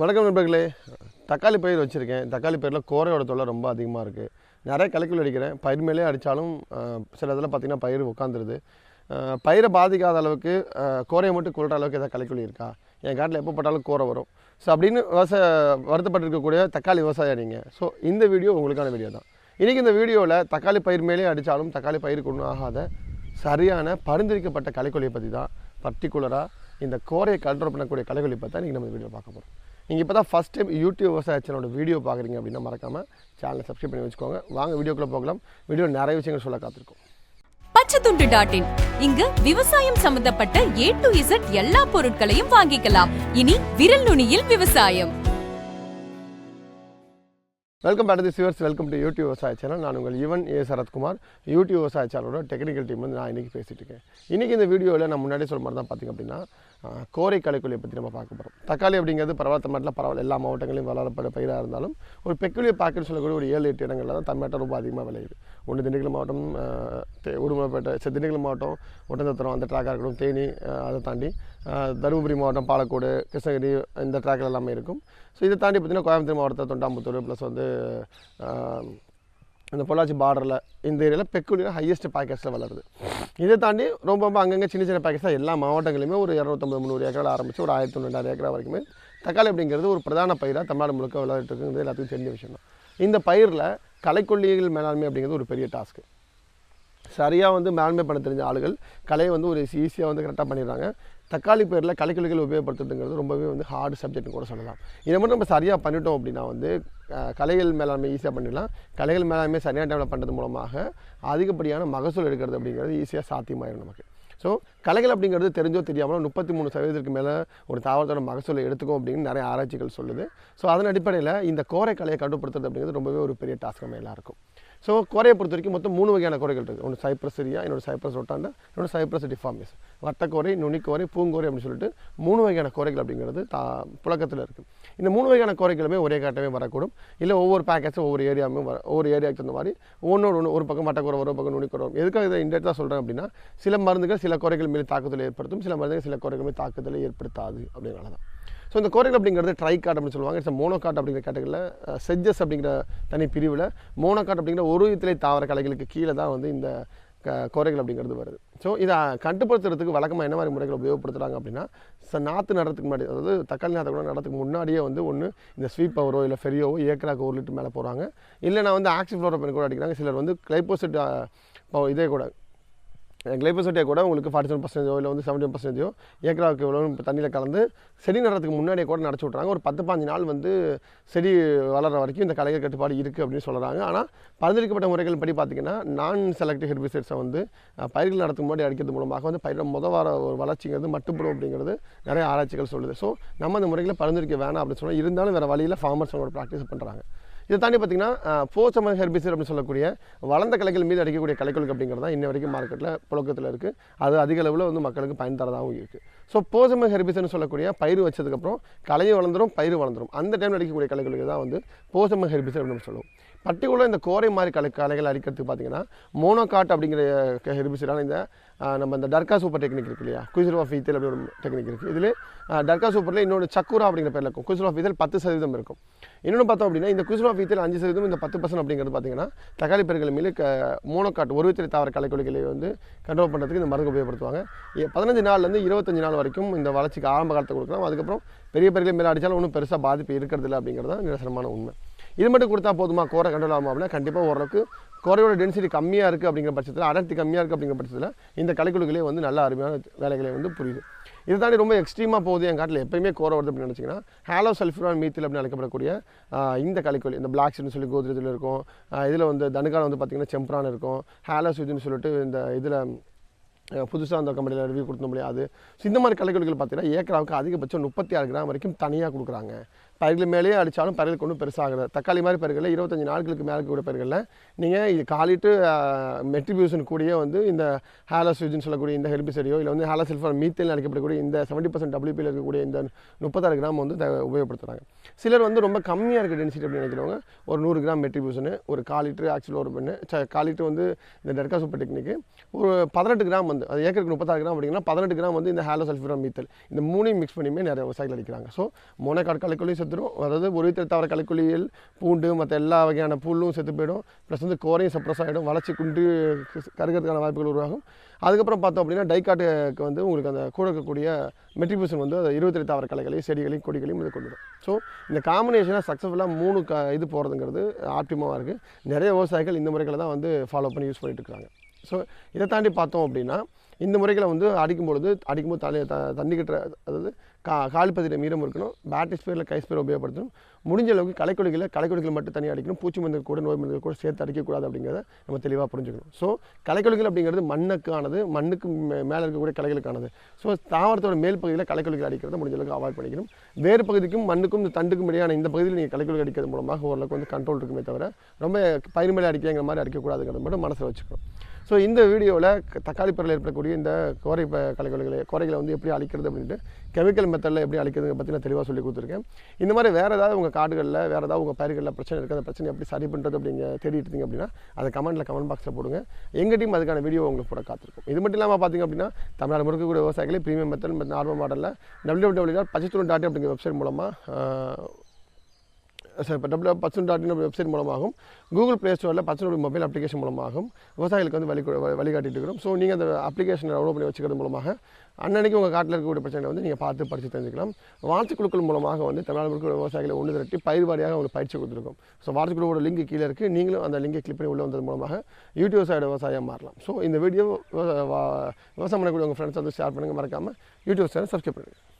வணக்கம் நண்பர்களே. தக்காளி பயிர் வச்சுருக்கேன். தக்காளி பயிரில் கோரையோட தொல்லை ரொம்ப அதிகமாக இருக்குது நிறைய கலைக்குள் அடிக்கிறேன். பயிர் மேலே அடித்தாலும் சில இதில் பார்த்திங்கன்னா பயிர் உட்காந்துருது பயிரை பாதிக்காத அளவுக்கு கோரையை மட்டும் கொள்கிற அளவுக்கு எதாவது களைக்குள் இருக்கா? என் காட்டில் எப்போ போட்டாலும் கோரை வரும். ஸோ அப்படின்னு விவசாய வருத்தப்பட்டிருக்கக்கூடிய தக்காளி விவசாயம் நீங்கள் ஸோ இந்த வீடியோ உங்களுக்கான வீடியோ தான். இன்றைக்கி இந்த வீடியோவில் தக்காளி பயிர் மேலே அடித்தாலும் தக்காளி பயிருக்கு ஒன்றும் ஆகாத சரியான பரிந்துரைக்கப்பட்ட கலைக்கொலியை பற்றி தான் பர்டிகுலராக இந்த கோரையை கண்ட்ரோல் பண்ணக்கூடிய கலைக்கொலி பற்றி தான் இன்றைக்கி நம்ம வீடியோ பார்க்க போகிறோம் நீங்கள் இப்போ தான் ஃபஸ்ட் டைம் யூடியூப் விவசாய சேனலோட வீடியோ பார்க்குறீங்க அப்படின்னா மறக்காமல் சேனலை சப்ஸ்கிரைப் பண்ணி வச்சுக்கோங்க. வாங்க வீடியோக்குள்ளே போகலாம். வீடியோ நிறைய விஷயங்கள் சொல்ல காத்திருக்கோம். பச்சைத்துண்டு டாட் இன் இங்கு விவசாயம் சம்பந்தப்பட்ட ஏ டு இசட் எல்லா பொருட்களையும் வாங்கிக்கலாம். இனி விரல் நுனியில் விவசாயம். வெல்கம் பேக் தி சிவர்ஸ் வெல்கம் டு யூடியூப் விவசாய சேனல் நான் உங்கள் யுவன் ஏ சரத்குமார். யூடியூப் விவசாய சேனலோட டெக்னிக்கல் டீம் வந்து நான் இன்றைக்கி பேசிகிட்டு இருக்கேன். இன்றைக்கி இந்த வீடியோவில் நான் முன்னாடி சொல்ல மாதிரி தான் பார்த்திங்க அப்படின்னா கோரை கலைக்கொல்லியை பற்றி நம்ம பார்க்க போகிறோம் தக்காளி அப்படிங்கிறது பரவாயில்ல தமிழ்நாட்டில் பரவாயில்ல. எல்லா மாவட்டங்களையும் வளரப்பட பயிராக இருந்தாலும் ஒரு பெக்குலிய பாக்கெட் சொல்லக்கூடிய ஒரு ஏழு எட்டு இடங்களில் தான் தமிழ்நாட்டில் ரொம்ப அதிகமாக விளையுது. ஒன்று திண்டுக்கல் மாவட்டம் தே- உடுமலைப்பேட்டை சரி, திண்டுக்கல் மாவட்டம் ஒட்டந்தத்திரம் அந்த ட்ராக்காக இருக்கட்டும் தேனி அதை தாண்டி தருமபுரி மாவட்டம் பாலக்கோடு கிருஷ்ணகிரி இந்த ட்ராக்கில் எல்லாமே இருக்கும். ஸோ இதை தாண்டி பார்த்திங்கன்னா கோயம்புத்தூர் மாவட்டத்தில் தொண்டாமுத்தூர் ப்ளஸ் வந்து அந்த பொள்ளாச்சி பார்டரில் இந்த ஏரியாவில் பெக்குலியர் ஹையஸ்ட் பேக்கேஜில் வளருது. இதை தாண்டி ரொம்ப ரொம்ப அங்கங்கே சின்ன சின்ன பேக்கெட்ஸ் எல்லா மாவட்டங்களையுமே ஒரு இரநூத்தம்பது முந்நூறு ஏக்கரில் ஆரம்பித்து ஒரு ஆயிரத்தி ரெண்டாயிரம் ஏக்கரா வரைக்குமே தக்காளி அப்படிங்கிறது ஒரு பிரதான பயிராக தமிழ்நாடு முழுக்க விளையாட்டு இருக்குங்கிறது எல்லாத்துக்கும் தெரிஞ்ச விஷயம் தான். இந்த பயிரில் கலைக்கொல்லிகள் மேலாண்மை அப்படிங்கிறது ஒரு பெரிய டாஸ்க்கு சரியாக வந்து மேலாண்மை பண்ண தெரிஞ்ச ஆளுகள் கலையை வந்து ஒரு ஈஸியாக வந்து கரெக்டாக பண்ணிடுறாங்க. தக்காளி பயிரில் களைக்கொல்லிகள் உபயோகப்படுத்துறதுங்கிறது ரொம்பவே வந்து ஹார்டு சப்ஜெக்ட்னு கூட சொல்லலாம். இதை மட்டும் நம்ம சரியாக பண்ணிட்டோம் அப்படின்னா வந்து கலைகள் மேலாண்மை ஈஸியாக பண்ணிடலாம். கலைகள் மேலாண்மை சரியான டைமில் பண்ணுறது மூலமாக அதிகப்படியான மகசூல் எடுக்கிறது அப்படிங்கிறது ஈஸியாக சாத்தியமாயிடும் நமக்கு. ஸோ கலைகள் அப்படிங்கிறது தெரிஞ்சோ தெரியாமல் முப்பத்தி மூணு சதவீதத்துக்கு மேலே ஒரு தாவரத்தோட மகசூலை எடுத்துக்கும் அப்படின்னு நிறைய ஆராய்ச்சிகள் சொல்லுது. ஸோ அதன் அடிப்படையில் இந்த கோரை கலையை கட்டுப்படுத்துறது அப்படிங்கிறது ரொம்பவே ஒரு பெரிய டாஸ்க் மேலாக இருக்கும் ஸோ குறையை பொறுத்த வரைக்கும் மொத்தம் மூணு வகையான குறைகள் இருக்குது ஒன்று சைப்ரஸ் சரியா இன்னொரு சைப்ரஸ் ரொட்டாண்டா இன்னொரு சைப்ரஸ் டிஃபார்மிஸ் வட்டக்கோரை நுனிக்கோரை பூங்கோரை அப்படின்னு சொல்லிட்டு மூணு வகையான குறைகள் அப்படிங்கிறது தா புழக்கத்தில் இருக்குது இந்த மூணு வகையான குறைகளுமே ஒரே காட்டமே வரக்கூடும். இல்லை ஒவ்வொரு பேக்கெட்ஸும் ஒவ்வொரு ஏரியாவுமே வர ஒவ்வொரு ஏரியாவுக்கு தகுந்த மாதிரி ஒன்றோடு ஒன்று ஒரு பக்கம் வட்டக்குறை ஒரு பக்கம் நுனிக்கோரை வரும். எதுக்காக இதை தான் சொல்கிறேன் அப்படின்னா சில மருந்துகள் சில குறைகள் மீது தாக்குதலை ஏற்படுத்தும் சில மருந்துகள் சில குறைகள் மேலே தாக்குதலை ஏற்படுத்தாது அப்படிங்கிறனால தான் ஸோ இந்த கோரைகள் அப்படிங்கிறது ட்ரை காட் அப்படின்னு சொல்லுவாங்க. இட்ஸ் மோனோகாட் அப்படிங்கிற கேட்டகரியில் செஜஸ் uh, அப்படிங்கிற தனி பிரிவில் மோனோகாட் அப்படிங்கிற ஒரு இத்திலை தாவர கலைகளுக்கு கீழே தான் வந்து இந்த க கோரைகள் அப்படிங்கிறது வருது. ஸோ இதை கட்டுப்படுத்துறதுக்கு வழக்கமாக என்ன மாதிரி முறைகள் உபயோகப்படுத்துகிறாங்க அப்படின்னா நாற்று நடுறதுக்கு முன்னாடி அதாவது தக்காளி நாற்று கூட நடத்துக்கு முன்னாடியே வந்து ஒன்று இந்த ஸ்வீப் பவரோ இல்லை ஃபெரியோவோ ஏக்கராக்கு ஒரு லிட்டர் மேலே போகிறாங்க இல்லைனா வந்து ஆக்சிஃப்ளோரோபன் கூட அடிக்கிறாங்க. சிலர் வந்து கிளைபோசிட் uh, இதே கூட கிளைபோசோட்டியா கூட உங்களுக்கு ஃபார்ட்டி செவன் பர்சன்டேஜோ இல்லை வந்து செவன்டி பர்சன்டேஜோ ஏக்கராவுக்கு எவ்வளோ தண்ணியில் கலந்து செடி நடுறதுக்கு முன்னாடியே கூட நடச்சி விட்றாங்க ஒரு பத்து பாஞ்சு நாள் வந்து செடி வளர்கிற வரைக்கும் இந்த கலைகள் கட்டுப்பாடு இருக்குது அப்படின்னு சொல்கிறாங்க ஆனால் பரிந்துரைக்கப்பட்ட முறைகள் படி பார்த்தீங்கன்னா நான் செலக்டிவ் ஹெர்பிசைட்ஸை வந்து பயிர்கள் நடத்துக்கு முன்னாடி அடிக்கிறது மூலமாக வந்து பயிரோட முத வார ஒரு வளர்ச்சிங்கிறது மட்டுப்படும் அப்படிங்கிறது நிறைய ஆராய்ச்சிகள் சொல்லுது. ஸோ நம்ம அந்த முறைகளை பரிந்துரைக்க வேணாம் அப்படின்னு சொன்னால் இருந்தாலும் வேறு வழியில் ஃபார்மர்ஸ் அவங்களோட ப்ராக்டிஸ் பண்ணுறாங்க இதை தாண்டி பார்த்தீங்கன்னா போசம ஹெர்பிசர் அப்படின்னு சொல்லக்கூடிய வளர்ந்த கலைகள் மீது அடிக்கக்கூடிய கலைக்கொழுக்கு அப்படிங்கிறது தான் இன்ன வரைக்கும் மார்க்கெட்டில் புழக்கத்தில் இருக்குது அது அதிக அளவில் வந்து மக்களுக்கு பயன் தரதாகவும் இருக்குது ஸோ போசம ஹெர்பிசன் சொல்லக்கூடிய பயிர் வச்சதுக்கப்புறம் கலையும் வளர்ந்துடும் பயிர் வளர்ந்துடும் அந்த டைமில் அடிக்கக்கூடிய களைகளுக்கு தான் வந்து போசம ஹெர்பிசன் அப்படின்னு சொல்லுவோம். பர்டிகுலர் இந்த கோரை மாதிரி கலை கலைகள் அடிக்கிறதுக்கு பார்த்தீங்கன்னா மோனோகாட் அப்படிங்கிற ஹெர்பிசைடான இந்த நம்ம இந்த டர்கா சூப்பர் டெக்னிக் இருக்கு இல்லையா? குசில் ஆஃப் அப்படி ஒரு டெக்னிக் இருக்குது இதில் டர்கா சூப்பரில் இன்னொரு சக்குரா அப்படிங்கிற பேரில் இருக்கும். குசில் ஆஃப் பத்து சதவீதம் இருக்கும். இன்னொன்று பார்த்தோம் அப்படின்னா இந்த குசில் ஆஃப் அஞ்சு சதவீதம் இந்த பத்து பர்சன்ட் அப்படிங்கிறது பார்த்தீங்கன்னா தக்காளி பயிர்கள் மேலே க மோனோகாட் ஒரு வித்திரை தாவர கலைக்கொலிகளை வந்து கண்ட்ரோல் பண்ணுறதுக்கு இந்த மருந்து உபயோகப்படுத்துவாங்க. பதினஞ்சு நாள்லேருந்து இருபத்தஞ்சு நாள் வரைக்கும் இந்த வளர்ச்சிக்கு ஆரம்ப காலத்தை கொடுக்கலாம். அதுக்கப்புறம் பெரிய பெரிய மேலே அடித்தாலும் ஒன்றும் பெருசாக பாதிப்பு இருக்கிறதில்ல அப்படிங்கிறது தான் நிரசனமான உண்மை. இது மட்டும் கொடுத்தா போதுமா? கோரை கண்ட்ரோல் ஆகும் அப்படின்னா கண்டிப்பாக ஓரளவுக்கு குறையோட டென்சிட்டி கம்மியாக இருக்குது அப்படிங்கிற பட்சத்தில் அடர்த்தி கம்மியாக இருக்குது அப்படிங்கிற பட்சத்தில் இந்த கலைக்குழுக்களே வந்து நல்ல அருமையான வேலைகளை வந்து புரியுது. இது தாண்டி ரொம்ப எக்ஸ்ட்ரீமாக போகுது என் காட்டில் எப்பயுமே கோர வருது அப்படின்னு நினச்சிங்கன்னா ஹாலோ சல்ஃபுரான் மீத்தில் அப்படின்னு அழைக்கப்படக்கூடிய இந்த கலைக்கொல்லி இந்த பிளாக்ஸ்னு சொல்லி கோத்ரேஜில் இருக்கும். இதில் வந்து தனுக்கான வந்து பார்த்திங்கன்னா செம்பரான் இருக்கும். ஹாலோ இதுன்னு சொல்லிட்டு இந்த இதில் புதுசாக அந்த கம்பெனியில் ரிவ்யூ கொடுத்த முடியாது ஸோ இந்த மாதிரி கலைக்கொடிகள் பார்த்தீங்கன்னா ஏக்கராவுக்கு அதிகபட்சம் முப்பத்தி ஆறு கிராம் வரைக்கும் தனியாக கொடுக்குறாங்க. பயிர்கள் மேலேயே அடித்தாலும் பயிர்களுக்கு ஒன்றும் பெருசாகிறது தக்காளி மாதிரி பயிர்களில் இருபத்தஞ்சு நாட்களுக்கு மேலே கூட பயிர்களில் நீங்கள் இது காலிட்டு மெட்ரிபியூஷன் கூடயே வந்து இந்த ஹாலோஸ்விஜன் சொல்லக்கூடிய இந்த ஹெர்பிசைடையோ இல்லை வந்து ஹாலோசில்ஃபர் மீத்தேல் அழைக்கப்படக்கூடிய இந்த செவன்ட்டி பர்சன்ட் டபிள்யூபியில் இருக்கக்கூடிய இந்த முப்பத்தாறு கிராம் வந்து உபயோகப்படுத்துகிறாங்க சிலர் வந்து ரொம்ப கம்மியாக இருக்க டென்சிட்டி அப்படின்னு நினைக்கிறவங்க ஒரு நூறு கிராம் மெட்ரிபியூஷனு ஒரு கால் லிட்டரு ஆக்சுவல் ஒரு பெண்ணு கால் லிட்டர் வந்து இந்த டெர்கா சூப்பர் டெக்னிக்கு ஒரு பதினெட்டு கிராம் வந்து அது ஏக்கருக்கு முப்பத்தாறு கிராம் அப்படிங்கன்னா பதினெட்டு கிராம் வந்து இந்த ஹாலோ மீத்தல் இந்த மூணையும் மிக்ஸ் பண்ணியுமே நிறைய விவசாயிகள் அடிக்கிறாங்க. ஸோ மோனோகாட் கலைக்கொல்லையும் செத்துடும் அதாவது ஒரு வீட்டில் தவிர பூண்டு மற்ற எல்லா வகையான புல்லும் செத்து போயிடும். ப்ளஸ் வந்து கோரையும் சப்ரஸ் ஆகிடும் வளர்ச்சி குண்டு கருகிறதுக்கான வாய்ப்புகள் உருவாகும். அதுக்கப்புறம் பார்த்தோம் அப்படின்னா டைகாட்டுக்கு வந்து உங்களுக்கு அந்த கூட இருக்கக்கூடிய மெட்ரிபியூஷன் வந்து அது இருபத்தெட்டு தாவர கலைகளையும் செடிகளையும் கொடிகளையும் இது கொண்டு வரும் ஸோ இந்த காம்பினேஷனாக சக்ஸஸ்ஃபுல்லாக மூணு க இது போகிறதுங்கிறது ஆப்டிமமாக இருக்குது நிறைய விவசாயிகள் இந்த முறைகளை தான் வந்து ஃபாலோ பண்ணி யூஸ் பண்ணிட்டு இருக்காங்க. ஸோ இதை தாண்டி பார்த்தோம் அப்படின்னா இந்த முறைகளை வந்து அடிக்கும் பொழுது அடிக்கும்போது தண்ணி த தண்ணி கட்டுற அதாவது கா கால்பதியில் மீறம் இருக்கணும். பேட்டரி ஸ்பேரில் கை ஸ்பேர் உபயோகப்படுத்தணும். முடிஞ்ச அளவுக்கு களைக்கொடிகளை களைக்கொடிகள் மட்டும் தனியாக அடிக்கணும். பூச்சி மருந்து கூட நோய் மருந்து கூட சேர்த்து அடிக்கக்கூடாது அப்படிங்கிறத நம்ம தெளிவாக புரிஞ்சுக்கணும். ஸோ களைக்கொடிகள் அப்படிங்கிறது மண்ணுக்கானது. மண்ணுக்கு மே- மேலே இருக்கக்கூடிய களைகளுக்கானது ஸோ தாவரத்தோட மேல் பகுதியில் களைக்கொடிகள் அடிக்கிறத முடிஞ்ச அளவுக்கு அவாய்ட் பண்ணிக்கணும். வேறு பகுதிக்கும் மண்ணுக்கும் இந்த தண்டுக்கும் இடையான இந்த பகுதியில் நீங்கள் களைக்கொடிகள் அடிக்கிறது மூலமாக ஓரளவுக்கு வந்து கண்ட்ரோல் இருக்குமே தவிர ரொம்ப பயிர் மேலே அடிக்கிறங்கிற மாதிரி அடிக்கக்கூடாதுங்கிறது மட்டும் மனசில் வச்சுக்கணும். ஸோ இந்த வீடியோவில் தக்காளி பயிரில் ஏற்படக்கூடிய இந்த கோரை ப களைக்கொல்லிகளை கோரைகளை வந்து எப்படி அழிக்கிறது அப்படின்ட்டு கெமிக்கல் மெத்தடில் எப்படி அழிக்கிறதுங்க பற்றி நான் தெளிவாக சொல்லி கொடுத்துருக்கேன். இந்த மாதிரி வேறு ஏதாவது உங்கள் காடுகளில் வேறு ஏதாவது உங்கள் பயிர்களில் பிரச்சனை இருக்குது அந்த பிரச்சனை எப்படி சரி பண்ணுறது அப்படிங்க தேடிட்டு இருந்தீங்க அப்படின்னா அதை கமெண்ட்டில் கமெண்ட் பாக்ஸில் போடுங்க. எங்கள் டீம் அதுக்கான வீடியோ உங்களுக்கு போட காத்திருக்கும். இது மட்டும் இல்லாமல் பார்த்தீங்க அப்படின்னா தமிழ்நாடு முழுக்க கூட விவசாயிகளை ப்ரீமியம் மெத்தட் நார்மல் மாடலில் W W dot Pachathur dot அப்படிங்கிற வெப்சைட் மூலமாக சார் இப்போ டபிள்யூ பச்சன் டாட் வெப்சைட் மூலமாகவும் கூகுள் ப்ளே ஸ்டோரில் பச்சனோட மொபைல் அப்ளிகேஷன் மூலமாகவும் விவசாயிகளுக்கு வந்து வழி வழிகாட்டிட்டு இருக்கிறோம். ஸோ நீங்கள் அந்த அப்ளிகேஷனை டவுன்லோட் பண்ணி வச்சுக்கிறது மூலமாக அன்னன்னைக்கு உங்கள் காட்டில் இருக்கக்கூடிய பிரச்சனை வந்து நீங்கள் பார்த்து படித்து தெரிஞ்சுக்கலாம். வாட்ஸ்அப் குழுக்கள் மூலமாக வந்து தமிழ்நாடு முழுக்க விவசாயிகளை ஒன்று திரட்டி பயிர் வாரியாக உங்களுக்கு பயிற்சி கொடுத்துருக்கோம். ஸோ வாட்ஸ்அப் குழுவோட லிங்க் கீழே இருக்குது நீங்களும் அந்த லிங்கை கிளிக் பண்ணி உள்ளே வந்தது மூலமாக யூடியூப் சைடு விவசாயம் மாறலாம். ஸோ இந்த வீடியோ விவசாயம் பண்ணக்கூடிய உங்கள் ஃப்ரெண்ட்ஸ் வந்து ஷேர் பண்ணுங்கள் மறக்காமல் யூடியூப் சேனல் சப்ஸ்கிரைப் பண்ணுங்கள்